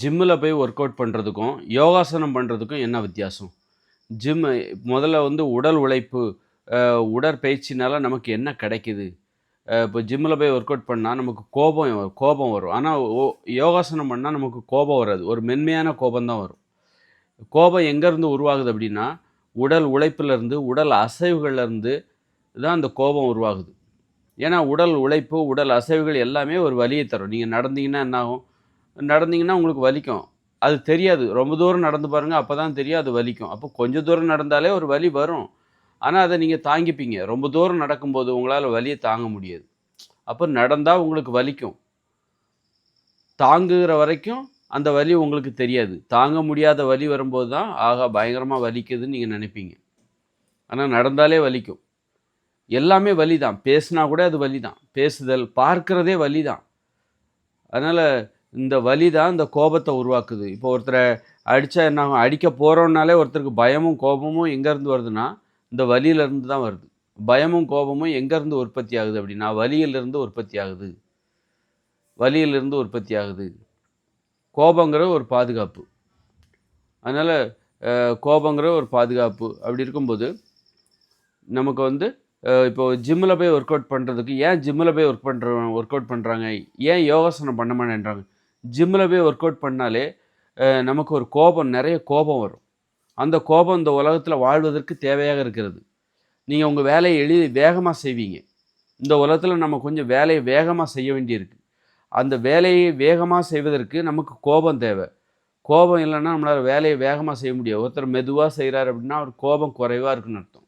ஜிம்மில் போய் work out பண்ணுறதுக்கும் யோகாசனம் பண்ணுறதுக்கும் என்ன வித்தியாசம்? ஜிம் முதல்ல வந்து உடல் உழைப்பு உடற்பயிற்சினால் உடற்பயிற்சினால நமக்கு என்ன கிடைக்குது? இப்போ ஜிம்மில் போய் ஒர்க் அவுட் பண்ணால் நமக்கு கோபம் வரும் கோபம் வரும். ஆனால் யோகாசனம் பண்ணால் நமக்கு கோபம் வராது. ஒரு மென்மையான கோபம் தான் வரும். கோபம் எங்கேருந்து உருவாகுது அப்படின்னா உடல் உழைப்பிலேருந்து உடல் அசைவுகள்லேருந்து தான் அந்த கோபம் உருவாகுது. ஏன்னா உடல் உழைப்பு உடல் அசைவுகள் எல்லாமே ஒரு வலியை தரும். நீங்கள் நடந்தீங்கன்னா என்னாகும்? நடந்தீங்கன்னா உங்களுக்கு வலிக்கும். அது தெரியாது. ரொம்ப தூரம் நடந்து பாருங்கள் அப்போ தான் தெரியும் அது வலிக்கும். அப்போ கொஞ்சம் தூரம் நடந்தாலே ஒரு வலி வரும். ஆனால் அதை நீங்கள் தாங்கிப்பீங்க. ரொம்ப தூரம் நடக்கும்போது உங்களால் வலியை தாங்க முடியாது. அப்போ நடந்தால் உங்களுக்கு வலிக்கும். தாங்குகிற வரைக்கும் அந்த வலி உங்களுக்கு தெரியாது. தாங்க முடியாத வலி வரும்போது தான் ஆகா பயங்கரமாக வலிக்குதுன்னு நீங்கள் நினைப்பீங்க. ஆனால் நடந்தாலே வலிக்கும். எல்லாமே வலி தான் பேசுனா கூட அது வலி தான் பேசுதல் பார்க்குறதே வலி தான் அதனால் இந்த வலி தான் இந்த கோபத்தை உருவாக்குது. இப்போ ஒருத்தரை அடித்தா என்ன அடிக்க போகிறோம்னாலே ஒருத்தருக்கு பயமும் கோபமும் எங்கேருந்து வருதுன்னா இந்த வலியிலேருந்து தான் வருது. பயமும் கோபமும் எங்கேருந்து உற்பத்தி ஆகுது அப்படின்னா வலியிலிருந்து உற்பத்தி ஆகுது. வலியிலிருந்து உற்பத்தி ஆகுது. கோபங்கிற ஒரு பாதுகாப்பு. அதனால் கோபங்கிற ஒரு பாதுகாப்பு. அப்படி இருக்கும்போது நமக்கு வந்து இப்போ ஜிம்மில் போய் ஒர்க் அவுட் பண்ணுறதுக்கு ஏன் ஜிம்மில் போய் ஒர்க் பண்ணுற ஒர்க் அவுட் பண்ணுறாங்க ஏன் யோகாசனம் பண்ண மாட்டேன்றாங்க? ஜிம்மில் போய் ஒர்க் அவுட் பண்ணாலே நமக்கு ஒரு கோபம் நிறைய கோபம் வரும். அந்த கோபம் இந்த உலகத்தில் வாழ்வதற்கு தேவையாக இருக்கிறது. நீங்கள் உங்கள் வேலையை எளிய வேகமாக செய்வீங்க. இந்த உலகத்தில் நம்ம கொஞ்சம் வேலையை வேகமாக செய்ய வேண்டியிருக்கு. அந்த வேலையை வேகமாக செய்வதற்கு நமக்கு கோபம் தேவை. கோபம் இல்லைன்னா நம்மளால் வேலையை வேகமாக செய்ய முடியாது. ஒருத்தர் மெதுவாக செய்கிறார் அப்படின்னா அவர் கோபம் குறைவாக இருக்குன்னு அர்த்தம்.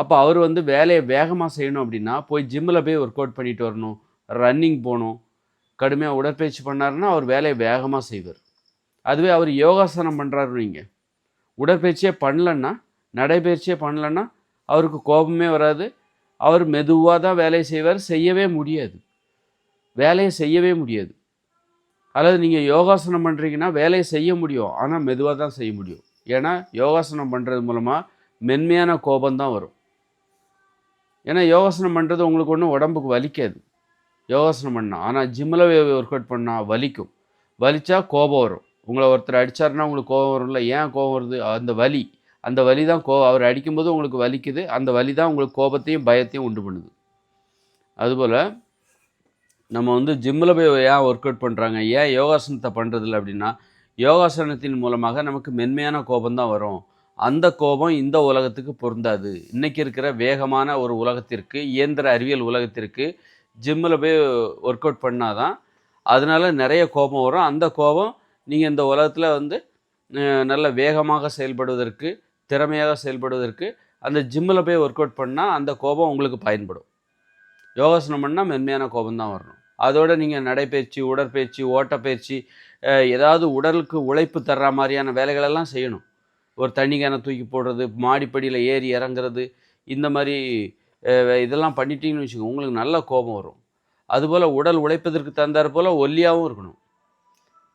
அப்போ அவர் வந்து வேலையை வேகமாக செய்யணும் அப்படின்னா போய் ஜிம்மில் போய் ஒர்க் அவுட் பண்ணிட்டு வரணும். ரன்னிங் போகணும். கடுமையாக உடற்பயிற்சி பண்ணாருன்னா அவர் வேலையை வேகமாக செய்வார். அதுவே அவர் யோகாசனம் பண்ணுறாரு நீங்கள் உடற்பயிற்சியே பண்ணலன்னா நடைபயிற்சியே பண்ணலன்னா அவருக்கு கோபமே வராது. அவர் மெதுவாக தான் வேலையை செய்வார். செய்யவே முடியாது. வேலையை செய்யவே முடியாது. அல்லது நீங்கள் யோகாசனம் பண்ணுறீங்கன்னா வேலையை செய்ய முடியும். ஆனால் மெதுவாக தான் செய்ய முடியும். ஏன்னா யோகாசனம் பண்ணுறது மூலமாக மென்மையான கோபம் தான் வரும். ஏன்னா யோகாசனம் பண்ணுறது உங்களுக்கு ஒன்றும் உடம்புக்கு வலிக்காது. யோகாசனம் பண்ணால் ஆனால் ஜிம்மில் ஒர்க் அவுட் பண்ணால் வலிக்கும். வலித்தா கோபம் வரும். உங்களை ஒருத்தர் அடிச்சாருன்னா உங்களுக்கு கோபம் வரும்ல. ஏன் கோபம் வருது? அந்த வலி. அந்த வலி தான் கோ அவர் அடிக்கும்போது உங்களுக்கு வலிக்குது. அந்த வலி தான் உங்களுக்கு கோபத்தையும் பயத்தையும் உண்டு பண்ணுது. அதுபோல் நம்ம வந்து ஜிம்மில் போய் ஏன் ஒர்க் அவுட் பண்ணுறாங்க ஏன் யோகாசனத்தை பண்ணுறதில்ல அப்படின்னா யோகாசனத்தின் மூலமாக நமக்கு மென்மையான கோபம் தான் வரும். அந்த கோபம் இந்த உலகத்துக்கு பொருந்தாது. இன்றைக்கி இருக்கிற வேகமான ஒரு உலகத்திற்கு இயந்திர அறிவியல் உலகத்திற்கு ஜிம்மில் போய் ஒர்க் அவுட் பண்ணாதான் அதனால நிறைய கோபம் வரும். அந்த கோபம் நீங்கள் இந்த உலகத்தில் வந்து நல்ல வேகமாக செயல்படுவதற்கு திறமையாக செயல்படுவதற்கு அந்த ஜிம்மில் போய் ஒர்க் அவுட் பண்ணால் அந்த கோபம் உங்களுக்கு பயன்படும். யோகாசனம் பண்ணால் மென்மையான கோபம் தான் வரணும். அதோடு நீங்கள் நடைப்பயிற்சி உடற்பயிற்சி ஓட்டப்பயிற்சி ஏதாவது உடலுக்கு உழைப்பு தர்ற மாதிரியான வேலைகளெல்லாம் செய்யணும். ஒரு தண்ணி கேனை தூக்கி போடுறது மாடிப்படியில் ஏறி இறங்குறது இந்த மாதிரி இதெல்லாம் பண்ணிட்டீங்கன்னு வச்சுக்கோங்க உங்களுக்கு நல்ல கோபம் வரும். அதுபோல் உடல் உழைப்பதற்கு தந்தார் போல் ஒல்லியாகவும் இருக்கணும்.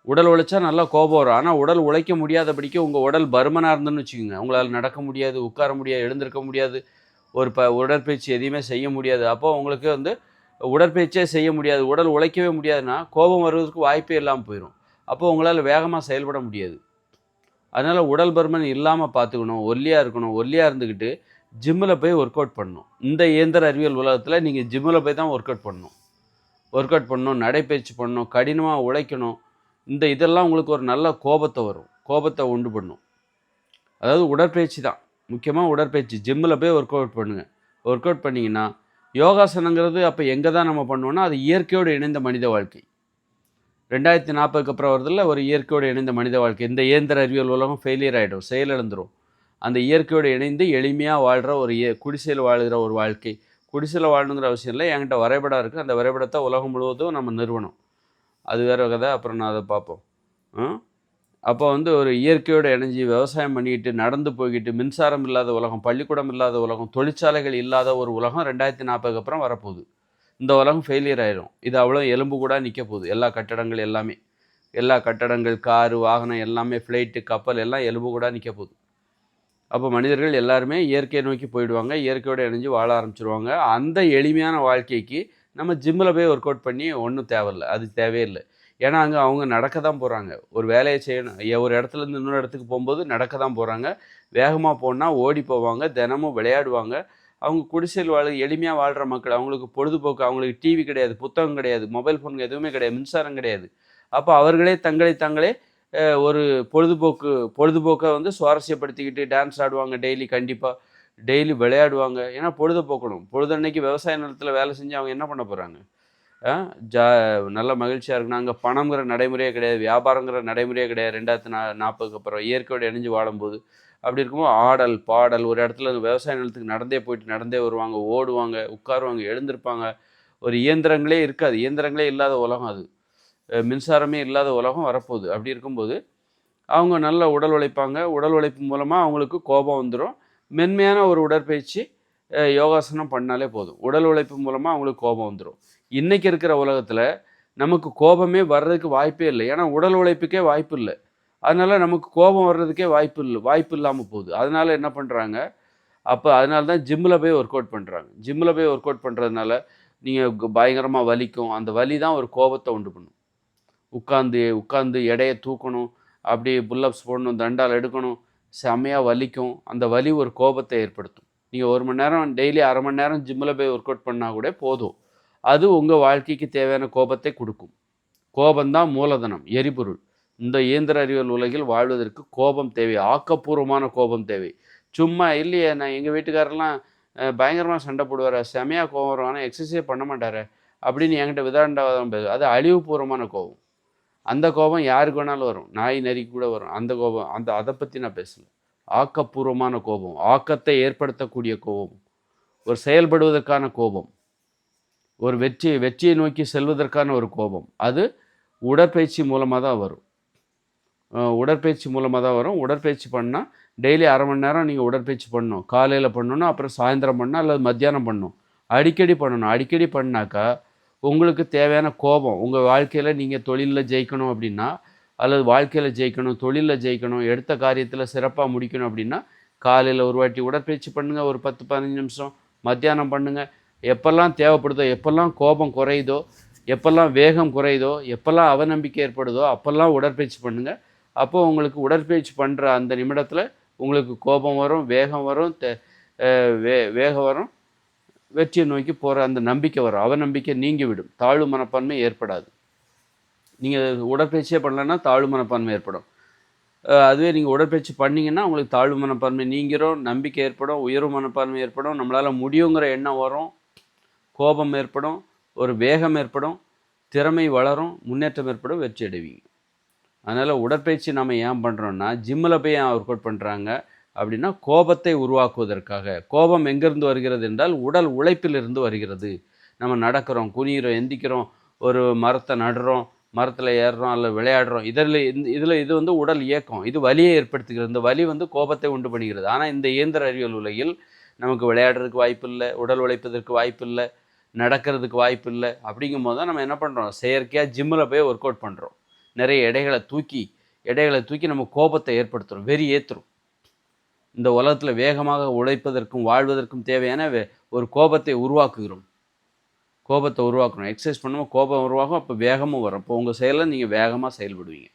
உடல் உழைச்சா நல்லா கோபம் வரும். ஆனால் உடல் உழைக்க முடியாதபடிக்கு உங்கள் உடல் பருமனாக இருந்துன்னு வச்சுக்கோங்க. உங்களால் நடக்க முடியாது உட்கார முடியாது எழுந்திருக்க முடியாது ஒரு ப உடற்பயிற்சி எதையுமே செய்ய முடியாது. அப்போது உங்களுக்கு வந்து உடற்பயிற்சியே செய்ய முடியாது உடல் உழைக்கவே முடியாதுன்னா கோபம் வருவதற்கு வாய்ப்பே இல்லாமல் போயிடும் அப்போ உங்களால் வேகமாக செயல்பட முடியாது. அதனால் உடல் பருமன் இல்லாமல் பார்த்துக்கணும் ஒல்லியாக இருக்கணும். ஒல்லியாக இருந்துக்கிட்டு ஜிம்மில் போய் ஒர்க் அவுட் பண்ணணும். இந்த இயந்திர அறிவியல் உலகத்தில் நீங்கள் ஜிம்மில் போய் தான் ஒர்க் அவுட் பண்ணணும். ஒர்க் அவுட் பண்ணணும் நடைப்பயிற்சி பண்ணணும் கடினமாக உழைக்கணும். இந்த இதெல்லாம் உங்களுக்கு ஒரு நல்ல கோபத்தை வரும். கோபத்தை உண்டு பண்ணும். அதாவது உடற்பயிற்சி தான். முக்கியமாக உடற்பயிற்சி. ஜிம்மில் போய் ஒர்க் அவுட் பண்ணுங்கள் ஒர்க் அவுட் பண்ணிங்கன்னா யோகாசனங்கிறது அப்போ எங்கே தான் நம்ம பண்ணுவோம்னா அது இயற்கையோடு இணைந்த மனித வாழ்க்கை. ரெண்டாயிரத்தி நாற்பதுக்கு அப்புறம் வருதில்ல ஒரு இயற்கையோடு இணைந்த மனித வாழ்க்கை. இந்த இயந்திர அறிவியல் உலகம் ஃபெயிலியர் ஆகிடும் செயலிழந்துடும் அந்த இயற்கையோடு இணைந்து எளிமையாக வாழ்கிற ஒரு இய- குடிசையில் வாழ்கிற ஒரு வாழ்க்கை. குடிசையில் வாழணுங்கிற அவசியம் இல்லை. என்கிட்ட வரைபடம் இருக்குது அந்த வரைபடத்தை உலகம் முழுவதும் நம்ம நிறுவனம் அது வேற கதை. அப்புறம் நான் அதை பார்ப்போம். அப்போ வந்து ஒரு இயற்கையோடு இணைஞ்சு விவசாயம் பண்ணிக்கிட்டு நடந்து போய்கிட்டு மின்சாரம் இல்லாத உலகம் பள்ளிக்கூடம் இல்லாத உலகம் தொழிற்சாலைகள் இல்லாத ஒரு உலகம் ரெண்டாயிரத்தி நாற்பதுக்கு அப்புறம் வரப்போகுது. இந்த உலகம் ஃபெயிலியர் ஆயிரும். இது அவ்வளோ எலும்பு கூட நிற்க போகுது. எல்லா கட்டடங்கள் எல்லாமே. எல்லா கட்டடங்கள் காரு வாகனம் எல்லாமே ஃப்ளைட்டு கப்பல் எல்லாம் எலும்பு கூட நிற்க போகுது. அப்போ மனிதர்கள் எல்லாருமே இயற்கையை நோக்கி போயிடுவாங்க. இயற்கையோடு இணைஞ்சு வாழ ஆரம்பிச்சிருவாங்க. அந்த எளிமையான வாழ்க்கைக்கு நம்ம ஜிம்மில் போய் ஒர்க் அவுட் பண்ணி ஒன்றும் தேவையில்லை. அது தேவையில்லை ஏன்னா அங்கே அவங்க நடக்க தான் போகிறாங்க ஒரு வேலையை செய்யணும். ஒரு இடத்துல இருந்து இன்னொரு இடத்துக்கு போகும்போது நடக்க தான் போகிறாங்க வேகமாக போனால் ஓடி போவாங்க. தினமும் விளையாடுவாங்க. அவங்க குடிசையில் வாழ எளிமையாக வாழ்கிற மக்கள் அவங்களுக்கு பொழுதுபோக்கு அவங்களுக்கு டிவி கிடையாது புத்தகம் கிடையாது மொபைல் ஃபோன் எதுவுமே கிடையாது மின்சாரம் கிடையாது. அப்போ அவர்களே தங்களை தங்களே ஒரு பொழுதுபோக்கு பொழுதுபோக்கை வந்து சுவாரஸ்யப்படுத்திக்கிட்டு டான்ஸ் ஆடுவாங்க டெய்லி கண்டிப்பாக டெய்லி விளையாடுவாங்க. ஏன்னா பொழுதுபோக்கணும் பொழுதன்னைக்கு விவசாய நிலத்தில் வேலை செஞ்சு அவங்க என்ன பண்ண போகிறாங்க ஜா நல்ல மகிழ்ச்சியாக இருக்கணும். அங்கே பணங்கிற நடைமுறையே கிடையாது. வியாபாரங்கிற நடைமுறையே கிடையாது. ரெண்டாயிரத்து நா நாற்பதுக்கு அப்புறம் இயற்கையோடு இணைஞ்சு வாழும்போது. அப்படி இருக்கும்போது ஆடல் பாடல் ஒரு இடத்துல விவசாய நிலத்துக்கு நடந்தே போயிட்டு நடந்தே வருவாங்க. ஓடுவாங்க உட்காருவாங்க எழுந்திருப்பாங்க. ஒரு இயந்திரங்களே இருக்காது. இயந்திரங்களே இல்லாத உலகம் அது. மின்சாரமே இல்லாத உலகம் வரப்போகுது. அப்படி இருக்கும்போது அவங்க நல்ல உடல் உழைப்பாங்க. உடல் உழைப்பு மூலமாக அவங்களுக்கு கோபம் வந்துடும் மென்மையான ஒரு உடற்பயிற்சி யோகாசனம் பண்ணாலே போதும். உடல் உழைப்பு மூலமாக அவங்களுக்கு கோபம் வந்துடும் இன்றைக்கி இருக்கிற உலகத்தில் நமக்கு கோபமே வர்றதுக்கு வாய்ப்பே இல்லை. ஏன்னா உடல் உழைப்புக்கே வாய்ப்பு இல்லை. அதனால் நமக்கு கோபம் வர்றதுக்கே வாய்ப்பு இல்லை வாய்ப்பு இல்லாமல் போகுது. அதனால என்ன பண்ணுறாங்க அப்போ அதனால தான் ஜிம்மில் போய் ஒர்க் அவுட் பண்ணுறாங்க ஜிம்மில் போய் ஒர்க் அவுட் பண்ணுறதுனால நீங்கள் பயங்கரமாக வலிக்கும். அந்த வலி தான் ஒரு கோபத்தை உண்டு பண்ணும். உட்காந்து உட்காந்து எடையை தூக்கணும் அப்படி புல்லப்ஸ் போடணும் தண்டால் எடுக்கணும் செம்மையாக வலிக்கும். அந்த வலி ஒரு கோபத்தை ஏற்படுத்தும். நீங்கள் ஒரு மணி நேரம் டெய்லி அரை மணி நேரம் ஜிம்மில் போய் ஒர்க் அவுட் பண்ணால் கூட போதும். அது உங்கள் வாழ்க்கைக்கு தேவையான கோபத்தை கொடுக்கும். கோபம்தான் மூலதனம் எரிபொருள். இந்த இயந்திர அறிவியல் உலகில் வாழ்வதற்கு கோபம் தேவை ஆக்கப்பூர்வமான கோபம் தேவை. சும்மா இல்லையே நான் எங்கள் வீட்டுக்காரெல்லாம் பயங்கரமாக சண்டை போடுவார் செமையாக கோபம் வரும் ஆனால் எக்ஸசைஸ் பண்ண மாட்டார் அப்படின்னு என்கிட்ட விதாண்டாவதான் பேசு அது அழிவுபூர்வமான கோபம். அந்த கோபம் யாருக்கு வேணாலும் வரும். நாய் நரிக்கு கூட வரும். அந்த கோபம் அந்த அதை பற்றி நான் பேசல. ஆக்கப்பூர்வமான கோபம் ஆக்கத்தை ஏற்படுத்தக்கூடிய கோபம் ஒரு செயல்படுவதற்கான கோபம் ஒரு வெற்றி வெற்றியை நோக்கி செல்வதற்கான ஒரு கோபம். அது உடற்பயிற்சி மூலமாக தான் வரும். உடற்பயிற்சி மூலமாக தான் வரும். உடற்பயிற்சி பண்ணால் டெய்லி அரை மணி நேரம் நீங்கள் உடற்பயிற்சி பண்ணணும். காலையில் பண்ணணும் அப்புறம் சாயந்தரம் பண்ணணும் அல்லது மத்தியானம் பண்ணணும். அடிக்கடி பண்ணணும். அடிக்கடி பண்ணாக்கா உங்களுக்கு தேவையான கோபம் உங்கள் வாழ்க்கையில் நீங்கள் தொழிலில் ஜெயிக்கணும் அப்படின்னா அல்லது வாழ்க்கையில் ஜெயிக்கணும் தொழிலில் ஜெயிக்கணும் எடுத்த காரியத்தில் சிறப்பாக முடிக்கணும் அப்படின்னா காலையில் ஒரு வாட்டி உடற்பயிற்சி பண்ணுங்கள் ஒரு பத்து பதினஞ்சு நிமிஷம் மத்தியானம் பண்ணுங்கள் எப்பெல்லாம் தேவைப்படுதோ எப்பெல்லாம் கோபம் குறையுதோ எப்பெல்லாம் வேகம் குறையுதோ எப்பெல்லாம் அவநம்பிக்கை ஏற்படுதோ அப்போல்லாம் உடற்பயிற்சி பண்ணுங்கள் அப்போது உங்களுக்கு உடற்பயிற்சி பண்ணுற அந்த நிமிடத்தில் உங்களுக்கு கோபம் வரும் வேகம் வரும் தே- வே வேகம் வரும். வெற்றியை நோக்கி போகிற அந்த நம்பிக்கை வரும். அவநம்பிக்கை நீங்கிவிடும். தாழ்வு மனப்பான்மை ஏற்படாது. நீங்கள் உடற்பயிற்சியே பண்ணலன்னா தாழ்வு மனப்பான்மை ஏற்படும். அதுவே நீங்கள் உடற்பயிற்சி பண்ணிங்கன்னா உங்களுக்கு தாழ்வு மனப்பான்மை நீங்கிறோம் நம்பிக்கை ஏற்படும் உயர்வு மனப்பான்மை ஏற்படும் நம்மளால் முடியுங்கிற எண்ணம் வரும் கோபம் ஏற்படும் ஒரு வேகம் ஏற்படும் திறமை வளரும் முன்னேற்றம் ஏற்படும் வெற்றி அடைவீங்க. அதனால் உடற்பயிற்சி நம்ம ஏன் பண்ணுறோன்னா ஜிம்மில் போய் ஏன் ஒர்க் அவுட் பண்ணுறாங்க அப்படின்னா கோபத்தை உருவாக்குவதற்காக. கோபம் எங்கேருந்து வருகிறது என்றால் உடல் உழைப்பிலிருந்து வருகிறது. நம்ம நடக்கிறோம் குனிகிறோம் எந்திக்கிறோம் ஒரு மரத்தை நடுறோம் மரத்தில் ஏறுறோம் அல்ல விளையாடுறோம். இதில் இந்த இதில் இது வந்து உடல் இயக்கம். இது வலியை ஏற்படுத்துகிறது. இந்த வலி வந்து கோபத்தை உண்டு பண்ணுகிறது. ஆனால் இந்த இயந்திர அறிவியல் உலகில் நமக்கு விளையாடுறதுக்கு வாய்ப்பு இல்லை உடல் உழைப்பதற்கு வாய்ப்பு இல்லை நடக்கிறதுக்கு வாய்ப்பு இல்லை. அப்படிங்கும் போது தான் நம்ம என்ன பண்ணுறோம் செயற்கையாக ஜிம்மில் போய் ஒர்க் அவுட் பண்ணுறோம் நிறைய எடைகளை தூக்கி எடைகளை தூக்கி நம்ம கோபத்தை ஏற்படுத்துகிறோம் வெறி ஏற்றுறோம் இந்த உலகத்தில் வேகமாக உழைப்பதற்கும் வாழ்வதற்கும் தேவையான வே- ஒரு கோபத்தை உருவாக்குகிறோம். கோபத்தை உருவாக்கணும். எக்ஸசைஸ் பண்ணும்போது கோபம் உருவாகும் அப்போ வேகமும் வரும். அப்போ உங்கள் செயலில் நீங்கள் வேகமாக செயல்படுவீங்க.